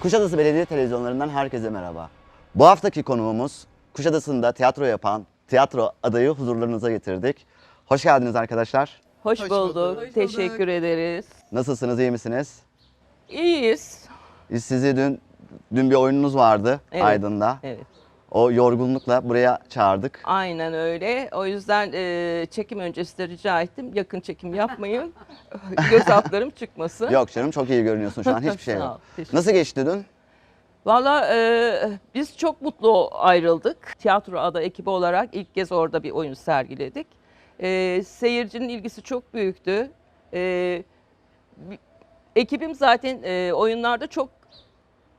Kuşadası Belediye Televizyonlarından herkese merhaba. Bu haftaki konuğumuz Kuşadası'nda tiyatro yapan tiyatro adayı huzurlarınıza getirdik. Hoş geldiniz arkadaşlar. Hoş, Hoş bulduk. bulduk. Hoş Teşekkür ederiz. Nasılsınız, iyi misiniz? İyiyiz. Biz sizi dün dün bir oyununuz vardı Evet. Aydın'da. Evet. O yorgunlukla buraya çağırdık. Aynen öyle. O yüzden e, çekim öncesi de rica ettim. Yakın çekim yapmayın. Göz altlarım çıkmasın. Yok canım çok iyi görünüyorsun şu an hiçbir şey Sağ ol, yok. teşekkür Nasıl geçti dün? Valla e, biz çok mutlu ayrıldık. Tiyatro Ada ekibi olarak ilk kez orada bir oyun sergiledik. E, seyircinin ilgisi çok büyüktü. E, bi- ekibim zaten e, oyunlarda çok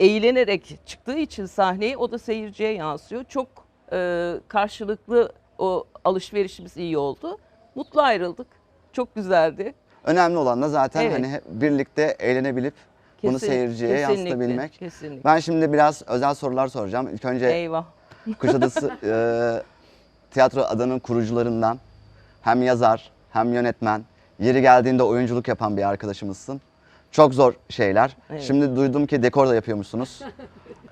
eğlenerek çıktığı için sahneye o da seyirciye yansıyor. Çok e, karşılıklı o alışverişimiz iyi oldu. Mutlu ayrıldık. Çok güzeldi. Önemli olan da zaten Evet. hani hep birlikte eğlenebilip bunu Kesin- seyirciye kesinlikle, yansıtabilmek. Kesinlikle. Ben şimdi biraz özel sorular soracağım. İlk önce Eyvah. Kuşadası e, tiyatro adanın kurucularından hem yazar hem yönetmen, yeri geldiğinde oyunculuk yapan bir arkadaşımızsın. Çok zor şeyler. Evet. Şimdi duydum ki dekor da yapıyormuşsunuz.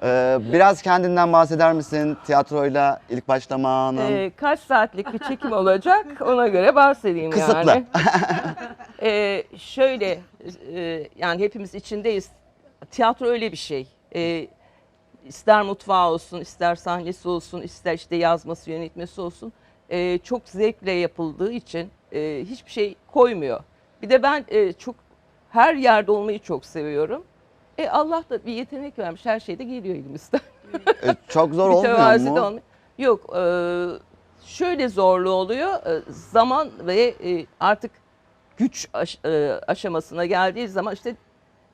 E, biraz kendinden bahseder misin? Tiyatroyla ilk başlamanın. Ee, kaç saatlik bir çekim olacak ona göre bahsedeyim Kısıtlı. yani. Ee, şöyle e, yani hepimiz içindeyiz. Tiyatro öyle bir şey. Ee, ister mutfağı olsun, ister sahnesi olsun, ister işte yazması, yönetmesi olsun. Ee, çok zevkle yapıldığı için e, hiçbir şey koymuyor. Bir de ben e, çok her yerde olmayı çok seviyorum. E Allah da bir yetenek vermiş. Her şeyde geliyor elimizden. E, çok zor olmuyor de mu? olmuyor. Yok, e, şöyle zorlu oluyor. E, zaman ve e, artık güç aş- e, aşamasına geldiği zaman işte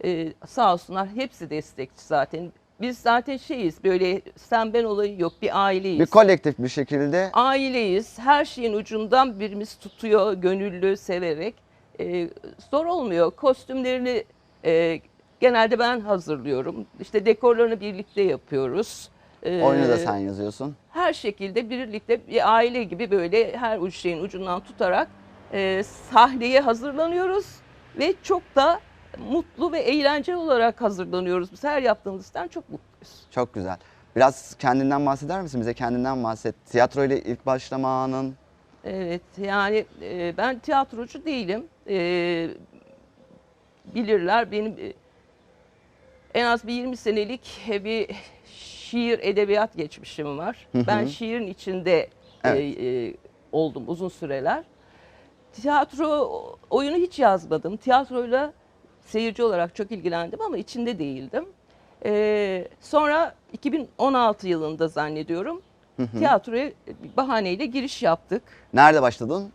e, sağ olsunlar hepsi destekçi zaten. Biz zaten şeyiz böyle sen ben olayı yok bir aileyiz. Bir kolektif bir şekilde Aileyiz. Her şeyin ucundan birimiz tutuyor gönüllü, severek. Ee, zor olmuyor. Kostümlerini e, genelde ben hazırlıyorum. İşte dekorlarını birlikte yapıyoruz. Ee, oyunu da sen yazıyorsun. Her şekilde birlikte bir aile gibi böyle her uç şeyin ucundan tutarak e, sahneye hazırlanıyoruz. Ve çok da mutlu ve eğlenceli olarak hazırlanıyoruz. Biz her yaptığımızdan çok mutluyuz. Çok güzel. Biraz kendinden bahseder misin? Bize kendinden bahset. Tiyatro ile ilk başlamanın Evet yani e, ben tiyatrocu değilim. E, bilirler benim e, en az bir 20 senelik e, bir şiir edebiyat geçmişim var. Hı hı. Ben şiirin içinde e, Evet. e, oldum uzun süreler. Tiyatro oyunu hiç yazmadım. Tiyatroyla seyirci olarak çok ilgilendim ama içinde değildim. E, sonra 2016 yılında zannediyorum tiyatroya bir bahaneyle giriş yaptık. nerede başladın?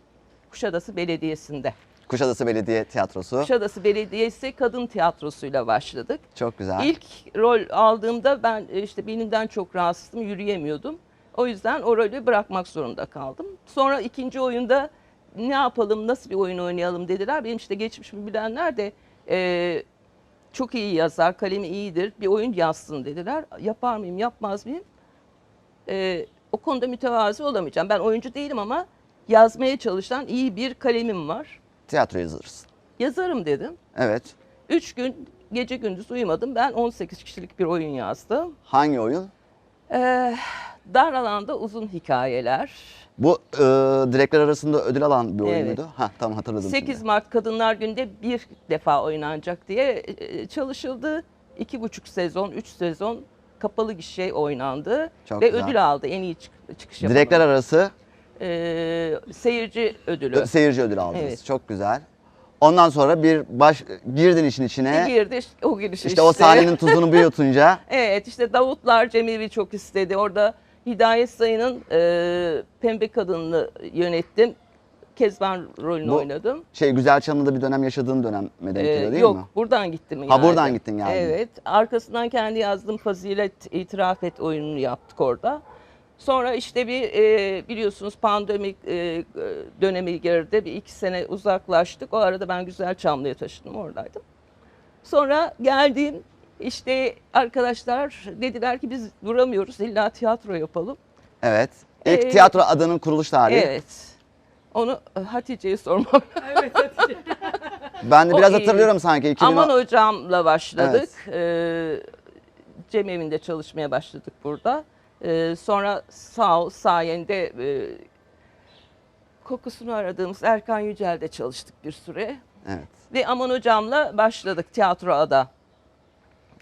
Kuşadası Belediyesi'nde. Kuşadası Belediye Tiyatrosu. Kuşadası Belediyesi kadın tiyatrosuyla başladık. Çok güzel. İlk rol aldığımda ben e, işte belimden çok rahatsızdım, yürüyemiyordum. O yüzden o rolü bırakmak zorunda kaldım. Sonra ikinci oyunda ne yapalım, nasıl bir oyun oynayalım dediler. Benim işte geçmişimi bilenler de e, çok iyi yazar, kalemi iyidir, bir oyun yazsın dediler. Yapar mıyım, yapmaz mıyım? E, o konuda mütevazi olamayacağım. Ben oyuncu değilim ama yazmaya çalışan iyi bir kalemim var. Tiyatro yazarız. Yazarım dedim. Evet. Üç gün gece gündüz uyumadım. Ben 18 kişilik bir oyun yazdım. Hangi oyun? Ee, dar alanda uzun hikayeler. Bu e, direkler arasında ödül alan bir oyun Evet. muydu? Ha tamam hatırladım 8 şimdi. Mart Kadınlar Günü'nde bir defa oynanacak diye e, çalışıldı. İki buçuk sezon, üç sezon kapalı gişe oynandı. Çok Ve güzel. ödül aldı en iyi çık- çıkış yapan. Direkler arası Ee, seyirci ödülü. seyirci ödülü aldınız. Evet. Çok güzel. Ondan sonra bir baş girdin işin içine. Bir girdi işte, o giriş işte, o sahnenin tuzunu bir yutunca Evet işte Davutlar Cemil'i çok istedi. Orada Hidayet Sayın'ın e, Pembe Kadın'ı yönettim. Kezban rolünü Bu oynadım. şey güzel Çamlı'da bir dönem yaşadığın dönem denk Ee, geliyor değil yok mi? buradan gittim Ha, yani. buradan gittin geldin. Evet. Arkasından kendi yazdığım Fazilet İtiraf Et oyununu yaptık orada. Sonra işte bir e, biliyorsunuz pandemi e, dönemi girdi. Bir iki sene uzaklaştık. O arada ben Güzel Çamlı'ya taşındım oradaydım. Sonra geldim işte arkadaşlar dediler ki biz duramıyoruz illa tiyatro yapalım. Evet. İlk Ee, tiyatro adanın kuruluş tarihi. Evet. Onu e, Hatice'ye sormam. Ben de O biraz iyi. hatırlıyorum sanki. 2010 Aman hocamla başladık. Ee, Cem evinde çalışmaya başladık burada. Ee, sonra sağ ol sayende e, kokusunu aradığımız Erkan Yücel'de çalıştık bir süre. Evet. Ve Aman hocamla başladık tiyatro ada.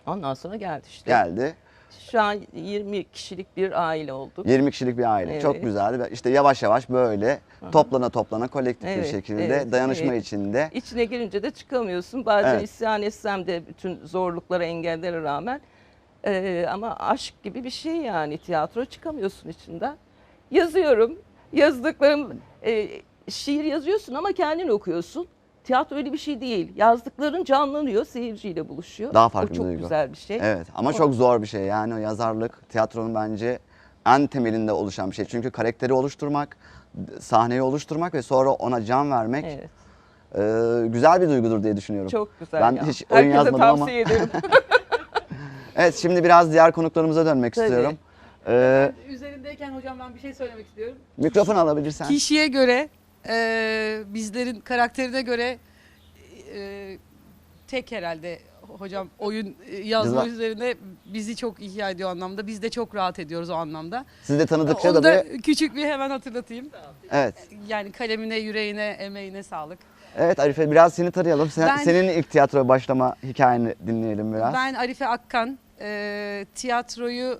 Ondan sonra geldi işte. Geldi. Şu an 20 kişilik bir aile olduk. 20 kişilik bir aile. Çok Evet. güzeldi. İşte yavaş yavaş böyle toplana toplana kolektif bir Evet, şekilde evet, dayanışma evet. içinde. İçine girince de çıkamıyorsun. Bazen Evet. isyan etsem de bütün zorluklara, engellere rağmen. Ee, ama aşk gibi bir şey yani tiyatro çıkamıyorsun içinden. Yazıyorum. Yazdıklarım e, şiir yazıyorsun ama kendin okuyorsun. Tiyatro öyle bir şey değil. Yazdıkların canlanıyor, seyirciyle buluşuyor. Daha farklı O bir çok duygu. güzel bir şey. Evet ama O- çok zor bir şey. Yani o yazarlık tiyatronun bence en temelinde oluşan bir şey. Çünkü karakteri oluşturmak, sahneyi oluşturmak ve sonra ona can vermek Evet, e, güzel bir duygudur diye düşünüyorum. çok güzel Ben ya. hiç oyun Herkese yazmadım ama- tavsiye ederim. Evet şimdi biraz diğer konuklarımıza dönmek Tabii. istiyorum. E, Üzerindeyken hocam ben bir şey söylemek istiyorum. mikrofon alabilirsen. Kişiye göre, e, bizlerin karakterine göre e, tek herhalde hocam oyun e, yazma Biz- üzerine bizi çok ihya ediyor anlamda. Biz de çok rahat ediyoruz o anlamda. Siz de tanıdıkça Onu da da böyle... küçük bir hemen hatırlatayım. Evet. Yani kalemine, yüreğine, emeğine sağlık. Evet Arife biraz seni tanıyalım. Sen, Ben- Senin ilk tiyatroya başlama hikayeni dinleyelim biraz. Ben Arife Akkan. E, tiyatroyu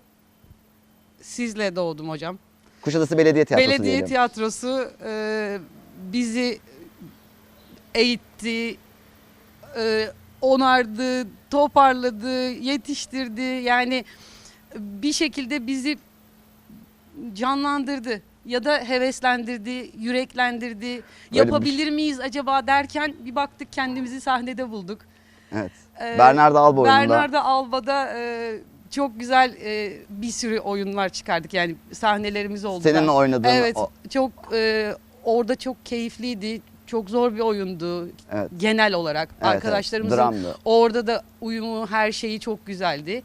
sizle doğdum hocam. Kuşadası Belediye Tiyatrosu Belediye diyelim. tiyatrosu e, bizi eğitti, e, onardı, toparladı, yetiştirdi. Yani bir şekilde bizi canlandırdı ya da heveslendirdi, yüreklendirdi. bir Yapabilir miyiz acaba derken bir baktık kendimizi sahnede bulduk. Evet. Ee, Bernardo Alba oyununda. Bernardo Alba'da e, çok güzel e, bir sürü oyunlar çıkardık yani sahnelerimiz oldu. Senin oynadığın Evet o- çok e, orada çok keyifliydi. Çok zor bir oyundu Evet. genel olarak. Evet, Arkadaşlarımızın dramdı. orada da uyumu her şeyi çok güzeldi.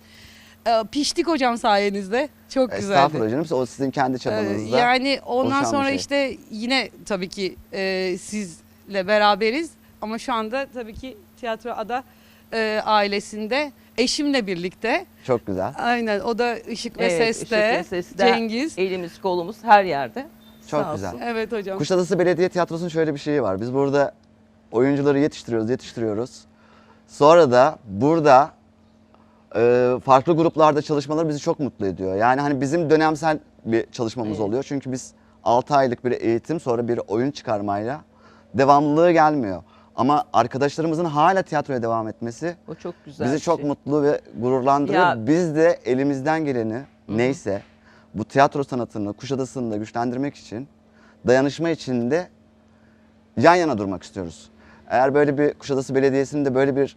E, piştik hocam sayenizde. Çok güzeldi. Estağfurullah canım. O sizin kendi Ee, çabanızda. Yani ondan oluşan bir sonra şey. işte yine tabii ki e, sizle beraberiz ama şu anda tabii ki Tiyatro Ada e, ailesinde eşimle birlikte. Çok güzel. Aynen o da Işık ve Evet, Ses'te. Işık ve Ses'te. Cengiz. Elimiz kolumuz her yerde. Çok Sağ güzel. olsun. Evet hocam. Kuşadası Belediye Tiyatrosu'nun şöyle bir şeyi var. Biz burada oyuncuları yetiştiriyoruz, yetiştiriyoruz. Sonra da burada e, farklı gruplarda çalışmaları bizi çok mutlu ediyor. Yani hani bizim dönemsel bir çalışmamız Evet. oluyor. Çünkü biz 6 aylık bir eğitim sonra bir oyun çıkarmayla devamlılığı gelmiyor. Ama arkadaşlarımızın hala tiyatroya devam etmesi O çok güzel. bizi bir çok şey. mutlu ve gururlandırıyor. Ya- Biz de elimizden geleni neyse bu tiyatro sanatını Kuşadası'nda güçlendirmek için dayanışma içinde yan yana durmak istiyoruz. Eğer böyle bir Kuşadası Belediyesi'nin de böyle bir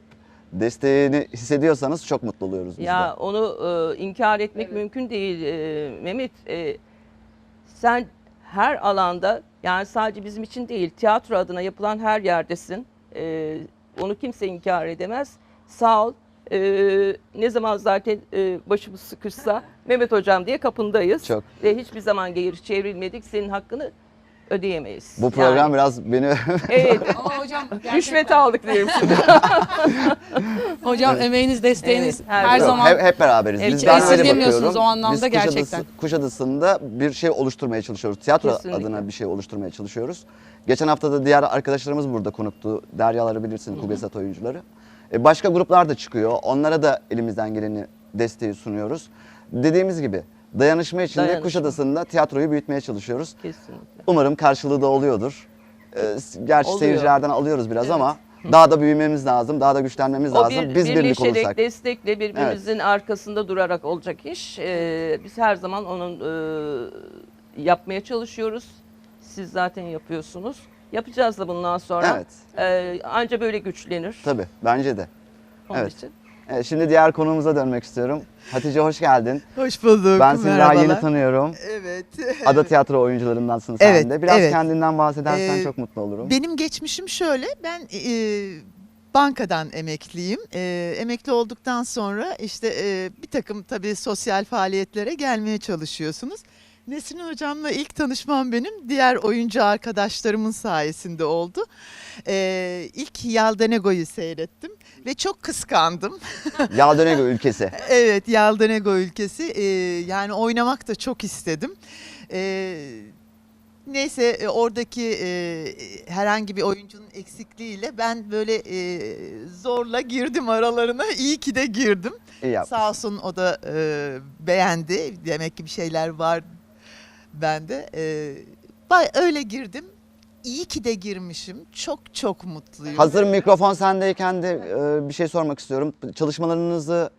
desteğini hissediyorsanız çok mutlu oluyoruz biz Ya de. onu e, inkar etmek Evet. mümkün değil e, Mehmet. E, sen her alanda yani sadece bizim için değil tiyatro adına yapılan her yerdesin. E, onu kimse inkar edemez. Sağ ol. E, ne zaman zaten e, başımız sıkışsa Mehmet hocam diye kapındayız. Çok. Ve hiçbir zaman geri çevrilmedik. Senin hakkını ödeyemeyiz. Bu program Yani, biraz beni Evet. Ama hocam Rüşvet aldık diyelim şimdi. hocam emeğiniz, desteğiniz Evet, her her, zaman. hep, hep beraberiz. Hiç Biz öyle esirgemiyorsunuz o anlamda Biz Kuşadası, gerçekten. Kuşadası'nda bir şey oluşturmaya çalışıyoruz. Tiyatro Kesinlikle. adına bir şey oluşturmaya çalışıyoruz. Geçen hafta da diğer arkadaşlarımız burada konuktu. Deryaları bilirsin, Kugesat oyuncuları. E, başka gruplar da çıkıyor. Onlara da elimizden geleni desteği sunuyoruz. Dediğimiz gibi dayanışma içinde Dayanışma. Kuşadası'nda tiyatroyu büyütmeye çalışıyoruz. Kesinlikle. Umarım karşılığı da oluyordur. E, gerçi Oluyor. seyircilerden alıyoruz biraz ama daha da büyümemiz lazım, daha da güçlenmemiz O lazım. bir, Biz birlik olursak. destekle birbirimizin arkasında durarak olacak iş. Ee, biz her zaman onun e, yapmaya çalışıyoruz. Siz zaten yapıyorsunuz. Yapacağız da bundan sonra. Evet. Ee, anca böyle güçlenir. Tabii, bence de. Onun evet. için. Evet, şimdi diğer konumuza dönmek istiyorum. Hatice hoş geldin. Hoş bulduk. Ben seni daha merhabalar. yeni tanıyorum. Evet. Ada tiyatro oyuncularındansın sen Evet, de. Biraz evet. kendinden bahsedersen Ee, çok mutlu olurum. Benim geçmişim şöyle. Ben e, bankadan emekliyim. E, emekli olduktan sonra işte e, bir takım tabii sosyal faaliyetlere gelmeye çalışıyorsunuz. Nesrin hocamla ilk tanışmam benim diğer oyuncu arkadaşlarımın sayesinde oldu. Ee, ilk Yaldanego'yu seyrettim ve çok kıskandım. Yaldanego ülkesi. Evet Yaldanego ülkesi Ee, yani oynamak da çok istedim. Ee, neyse e, oradaki e, herhangi bir oyuncunun eksikliğiyle ben böyle e, zorla girdim aralarına. İyi ki de girdim. İyi. Sağ olsun o da e, beğendi. Demek ki bir şeyler var bende. E, bay- öyle girdim. İyi ki de girmişim. Çok çok mutluyum. Hazır mikrofon sendeyken de e, bir şey sormak istiyorum. Çalışmalarınızı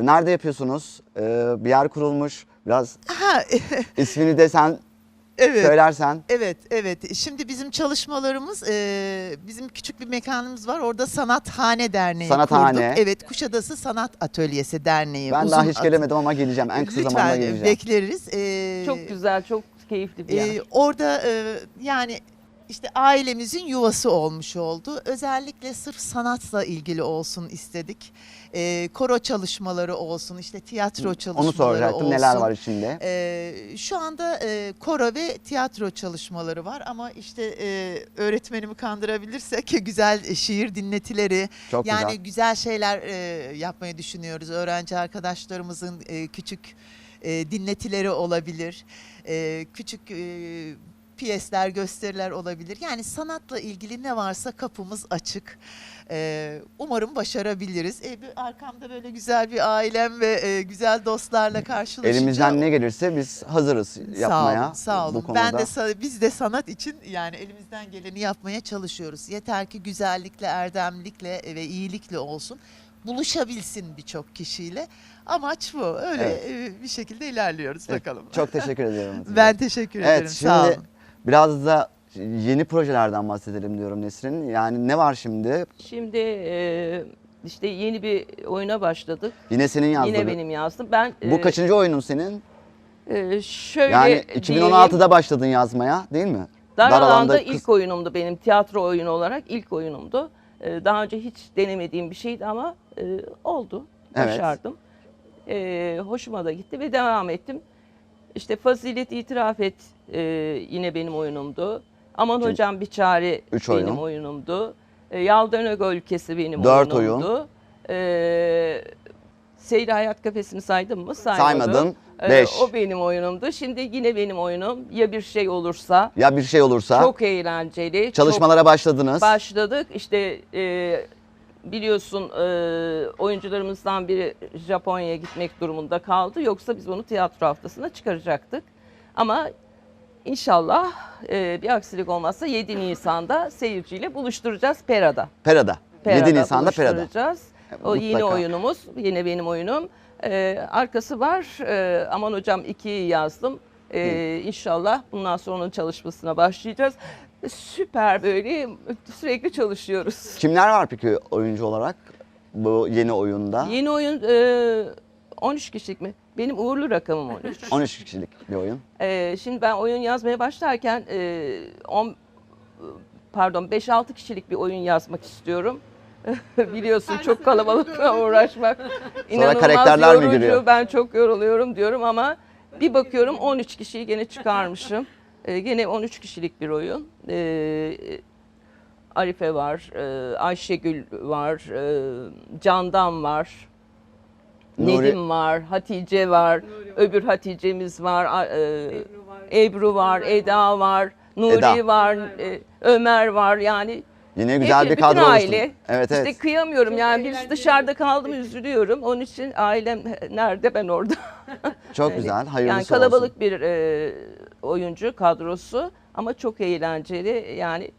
nerede yapıyorsunuz? E, bir yer kurulmuş. Biraz Ha, ismini de sen evet. söylersen. Evet, evet. Şimdi bizim çalışmalarımız, e, bizim küçük bir mekanımız var. Orada Sanathane Derneği Sanathane. kurduk. Evet, Kuşadası Sanat Atölyesi Derneği. Ben Uzun daha hiç adı. gelemedim ama geleceğim. En kısa zamanda Lütfen geleceğim. bekleriz. E, Çok güzel, çok keyifli bir yer. e, orada e, yani işte ailemizin yuvası olmuş oldu. Özellikle sırf sanatla ilgili olsun istedik. E, koro çalışmaları olsun, işte tiyatro çalışmaları Onu soracaktım. olsun. Neler var içinde? Ee, şu anda e, koro ve tiyatro çalışmaları var ama işte e, öğretmenimi kandırabilirsek güzel şiir dinletileri Çok yani güzel. güzel, şeyler e, yapmayı düşünüyoruz. Öğrenci arkadaşlarımızın e, küçük e, dinletileri olabilir, e, küçük e, piyesler, gösteriler olabilir. Yani sanatla ilgili ne varsa kapımız açık. E, umarım başarabiliriz. E, bir arkamda böyle güzel bir ailem ve e, güzel dostlarla karşılaşınca Elimizden ne gelirse biz hazırız yapmaya. Sağ olun, sağ olun. Bu konuda. Ben de biz de sanat için yani elimizden geleni yapmaya çalışıyoruz. Yeter ki güzellikle, erdemlikle ve iyilikle olsun. Buluşabilsin birçok kişiyle. Amaç bu. Öyle Evet. e, bir şekilde ilerliyoruz Evet, bakalım. Çok teşekkür ediyorum. Ben teşekkür Evet, ederim. Sağ şimdi olun. Biraz da yeni projelerden bahsedelim diyorum Nesrin. Yani ne var şimdi? Şimdi e, işte yeni bir oyuna başladık. Yine senin yazdığın. Yine benim yazdım. Ben Bu e, kaçıncı oyunun senin? e, şöyle Yani diyeyim, 2016'da başladın yazmaya değil mi? Dar, alanda alanda ilk kız- oyunumdu benim tiyatro oyunu olarak ilk oyunumdu. E, daha önce hiç denemediğim bir şeydi ama e, oldu. Evet. Başardım. E, hoşuma da gitti ve devam ettim. İşte Fazilet İtiraf Et e, yine benim oyunumdu. Aman Şimdi- Hocam Bir Çare Üç benim oyun. oyunumdu. E, Yaldanego Ülkesi benim Dört oyunumdu. E, Seyri Hayat Kafesi'ni saydım mı? Saymadım. Saymadın. E, Beş. o benim oyunumdu. Şimdi yine benim oyunum. Ya bir şey olursa. Ya bir şey olursa Çok eğlenceli. çalışmalara çok başladınız. başladık. İşte e, biliyorsun e, oyuncularımızdan biri Japonya'ya gitmek durumunda kaldı. Yoksa biz onu tiyatro haftasına çıkaracaktık. Ama inşallah e, bir aksilik olmazsa 7 Nisan'da seyirciyle buluşturacağız Pera'da. Pera'da. 7 Nisan'da Pera'da. buluşturacağız. O yeni Mutlaka. oyunumuz, yine benim oyunum. Ee, arkası var. Ee, aman hocam 2'yi yazdım. Ee, inşallah bundan sonra onun çalışmasına başlayacağız. Süper böyle sürekli çalışıyoruz. Kimler var peki oyuncu olarak bu yeni oyunda? Yeni oyun e, 13 kişilik mi? Benim uğurlu rakamım 13. 13 kişilik bir oyun. Ee, şimdi ben oyun yazmaya başlarken e, on, pardon 5-6 kişilik bir oyun yazmak istiyorum. Biliyorsun çok kalabalıkla uğraşmak inanılmaz karakterler mi yorucu. giriyor? Ben çok yoruluyorum diyorum ama bir bakıyorum 13 kişiyi gene çıkarmışım. Ee, gene 13 kişilik bir oyun. Ee, Arife var, e, Ayşegül var, e, Candan var. Nuri- Nedim var, Hatice var, öbür Hatice'miz var, e, Ebru var, Eda var, Nuri Eda. var, e, Ömer var yani. Yine güzel bir kadro aile. Evet evet. İşte kıyamıyorum yani biz dışarıda kaldım üzülüyorum. Onun için ailem nerede ben orada. Çok güzel. Hayırlısı yani kalabalık bir e, oyuncu kadrosu ama çok eğlenceli. Yani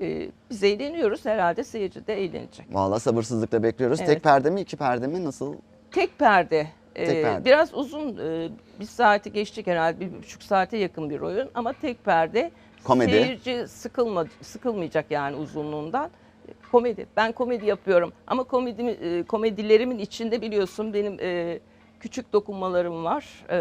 e, biz eğleniyoruz herhalde seyirci de eğlenecek. Valla sabırsızlıkla bekliyoruz. Evet. Tek perde mi iki perde mi nasıl? Tek perde. Ee, Tek perde. Biraz uzun, e, bir saati geçtik herhalde, bir buçuk saate yakın bir oyun ama tek perde. Komedi. Seyirci sıkılma, sıkılmayacak yani uzunluğundan. Komedi. Ben komedi yapıyorum ama komedi, e, komedilerimin içinde biliyorsun benim e, küçük dokunmalarım var. E,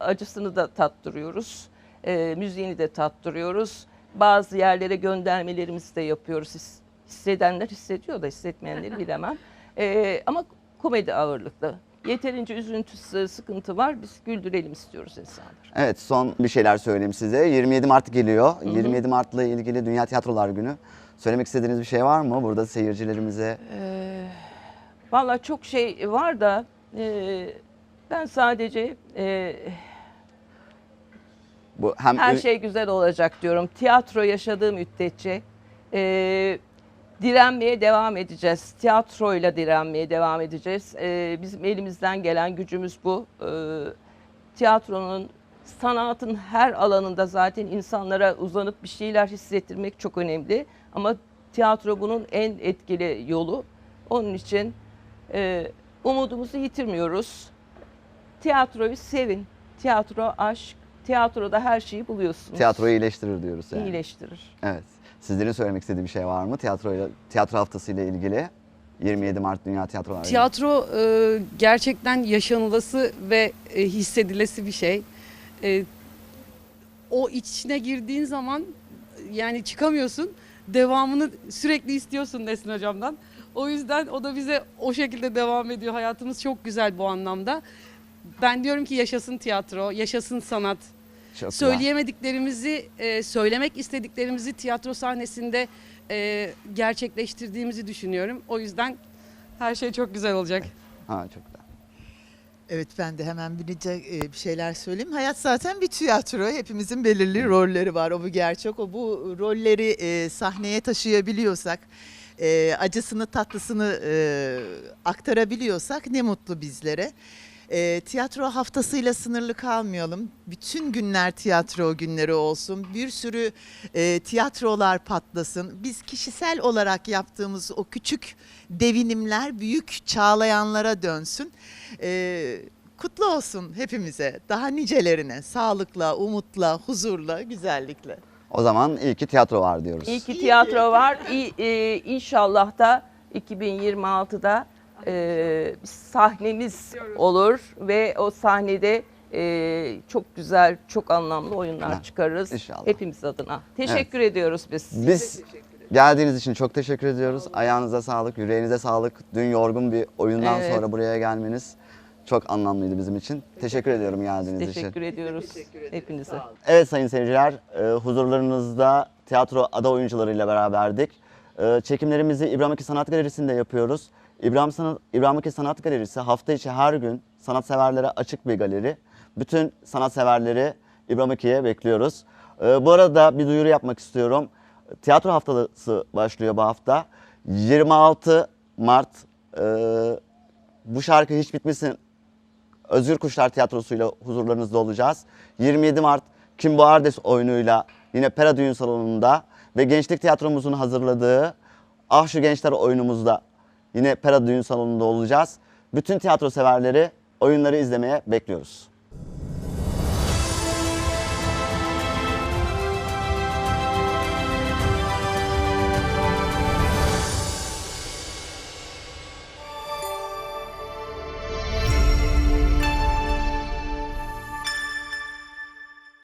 acısını da tattırıyoruz, e, müziğini de tattırıyoruz. Bazı yerlere göndermelerimizi de yapıyoruz. His- Hissedenler hissediyor da hissetmeyenleri bilemem. E, ama komedi ağırlıklı. Yeterince üzüntü, sıkıntı var. Biz güldürelim istiyoruz insanları. Evet son bir şeyler söyleyeyim size. 27 Mart geliyor. 27 Mart'la ilgili Dünya Tiyatrolar Günü. Söylemek istediğiniz bir şey var mı burada seyircilerimize? Vallahi çok şey var da e, ben sadece e, Bu hem her şey güzel olacak diyorum. Tiyatro yaşadığı müddetçe e, direnmeye devam edeceğiz. Tiyatroyla direnmeye devam edeceğiz. E, bizim elimizden gelen gücümüz bu. E, tiyatronun, sanatın her alanında zaten insanlara uzanıp bir şeyler hissettirmek çok önemli. Ama tiyatro bunun en etkili yolu. Onun için e, umudumuzu yitirmiyoruz. Tiyatroyu sevin. Tiyatro aşk. Tiyatroda her şeyi buluyorsunuz. tiyatroyu iyileştirir diyoruz yani. iyileştirir. Evet. Sizlerin söylemek istediği bir şey var mı tiyatroyla tiyatro haftası ile ilgili? 27 Mart Dünya Tiyatrolar Günü. Tiyatro e, gerçekten yaşanılası ve e, hissedilesi bir şey. E, o içine girdiğin zaman yani çıkamıyorsun. Devamını sürekli istiyorsun Nesin Hocam'dan. O yüzden o da bize o şekilde devam ediyor. Hayatımız çok güzel bu anlamda. Ben diyorum ki yaşasın tiyatro, yaşasın sanat. Çok. Söyleyemediklerimizi, e, söylemek istediklerimizi tiyatro sahnesinde e, gerçekleştirdiğimizi düşünüyorum. O yüzden her şey çok güzel olacak. Ha, çok güzel. Evet ben de hemen bilince e, bir şeyler söyleyeyim. Hayat zaten bir tiyatro. Hepimizin belirli rolleri var. O bu gerçek. O bu rolleri e, sahneye taşıyabiliyorsak, e, acısını tatlısını e, aktarabiliyorsak ne mutlu bizlere. E, tiyatro haftasıyla sınırlı kalmayalım. Bütün günler tiyatro günleri olsun. Bir sürü e, tiyatrolar patlasın. Biz kişisel olarak yaptığımız o küçük devinimler büyük çağlayanlara dönsün. E, kutlu olsun hepimize. Daha nicelerine. Sağlıkla, umutla, huzurla, güzellikle. O zaman iyi ki tiyatro var diyoruz. İyi ki tiyatro var. İyi, e, inşallah da 2026'da e, sahnemiz olur ve o sahnede e, çok güzel, çok anlamlı oyunlar Ha, çıkarırız. inşallah. Hepimiz adına. Teşekkür ediyoruz biz. Biz geldiğiniz için çok teşekkür ediyoruz. Ayağınıza sağlık, yüreğinize sağlık. Dün yorgun bir oyundan Evet. sonra buraya gelmeniz çok anlamlıydı bizim için. Teşekkür ediyorum geldiğiniz için. Teşekkür ediyoruz hepinize. Evet sayın seyirciler, e, huzurlarınızda tiyatro ada oyuncularıyla beraberdik. E, çekimlerimizi İbrahim Aki Sanat Galerisi'nde yapıyoruz. İbrahim, Sanat, İbrahim Aki Sanat Galerisi hafta içi her gün sanatseverlere açık bir galeri. Bütün sanatseverleri İbrahim Aki'ye bekliyoruz. E, bu arada bir duyuru yapmak istiyorum. Tiyatro haftası başlıyor bu hafta. 26 Mart e, bu şarkı hiç bitmesin Özgür Kuşlar Tiyatrosu'yla huzurlarınızda olacağız. 27 Mart Kim Boğardes oyunuyla yine Pera Düğün Salonu'nda ve Gençlik Tiyatromuzun hazırladığı Ah Şu Gençler oyunumuzda yine Pera Düğün Salonu'nda olacağız. Bütün tiyatro severleri oyunları izlemeye bekliyoruz.